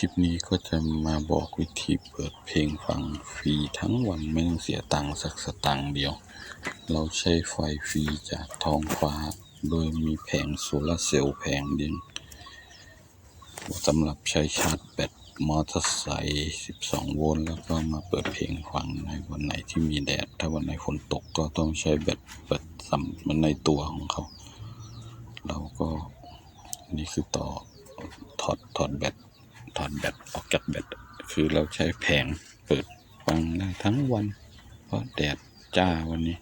คลิปนี้ก็จะมาบอกวิธีเปิดเพลงฟังฟรีทั้งวันไม่ต้องเสียตังค์สักสตังค์เดียว เราใช้ไฟฟรีจากท้องฟ้า โดยมีแผงโซลาเซลล์แผงเดียวสำหรับใช้ชาร์จแบตมอเตอร์ไซค์12 โวลต์แล้วก็มาเปิดเพลงฟังในวันไหนที่มีแดด ถ้าวันไหนฝนตกก็ต้องใช้แบตเปิดสัมมันในตัวของเขา เราก็นี่คือต่อถอดถอดแบต ถอดแบตออกจากแบตคือเราใช้แผงเปิดฟังได้ทั้งวัน เพราะแดดจ้าวันนี้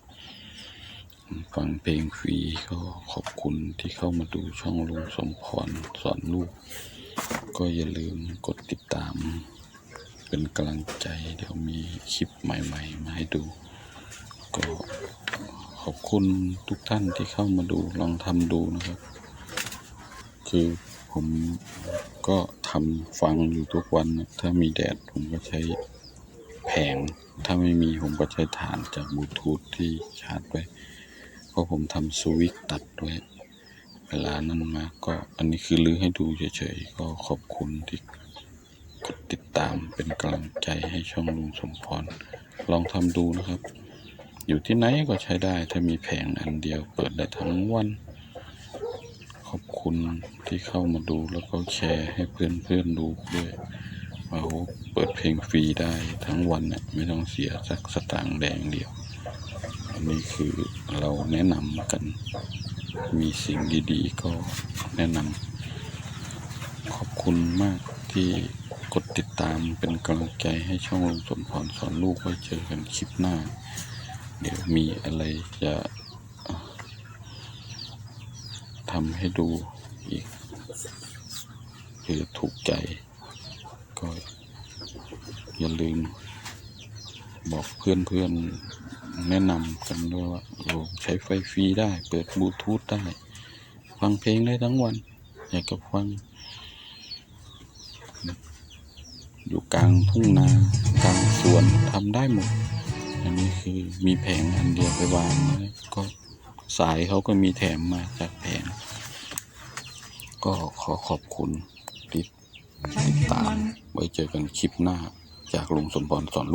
ฟังเพลงฟรีก็ขอบคุณที่เข้ามาดูช่องลุงสมพรสอนลูก ก็อย่าลืมกดติดตาม เป็นกำลังใจเดี๋ยวมีคลิปใหม่ ๆ มาให้ดู ก็ขอบคุณทุกท่านที่เข้ามาดูลองทำดูนะครับ คือผม ก็ทำฟังอยู่ทุกวันนะถ้ามีแดดผมก็ใช้แผง ถ้าไม่มีผมก็ใช้ฐานจากบลูทูธที่ชาร์จไว้เพราะผมทำสวิตตัดไว้เวลานั้นมาก็อันนี้คือลื้อให้ดูเฉยๆ ก็ขอบคุณที่กดติดตามเป็นกำลังใจให้ช่องลุงสมพร ลองทำดูนะครับ อยู่ที่ไหนก็ใช้ได้ถ้ามีแผงอันเดียวเปิดได้ทั้งวัน คุณที่เข้ามาดูแล้วก็แชร์ให้เพื่อนๆดูด้วยว่าโอ้เปิดเพลงฟรีได้ทั้งวันน่ะไม่ต้องเสียสักสตางค์แดงเดียว อันนี้คือเราแนะนำกัน มีสิ่งดีๆ ก็แนะนำขอบคุณมากที่กดติดตามเป็นกำลังใจให้ช่องลุงสมพรสอนลูกไว้เจอกันคลิปหน้า เดี๋ยวมีอะไรจะ ทำให้ดูอีกหรือถูกใจ ก็อย่าลืม บอกเพื่อนๆแนะนำกันด้วยว่าเราใช้ไฟฟรีได้ เปิดบลูทูธได้ ฟังเพลงได้ทั้งวัน อยากจะฟัง อยู่กลางทุ่งนากลางสวนทำได้หมด อันนี้คือมีแผงอันเดียวไปวางนะก็สายเขาก็มีแถมมาจากแผง ก็ขอขอบคุณที่ติดตาม ไว้เจอกันคลิปหน้าจากลุงสมพรสอนลูก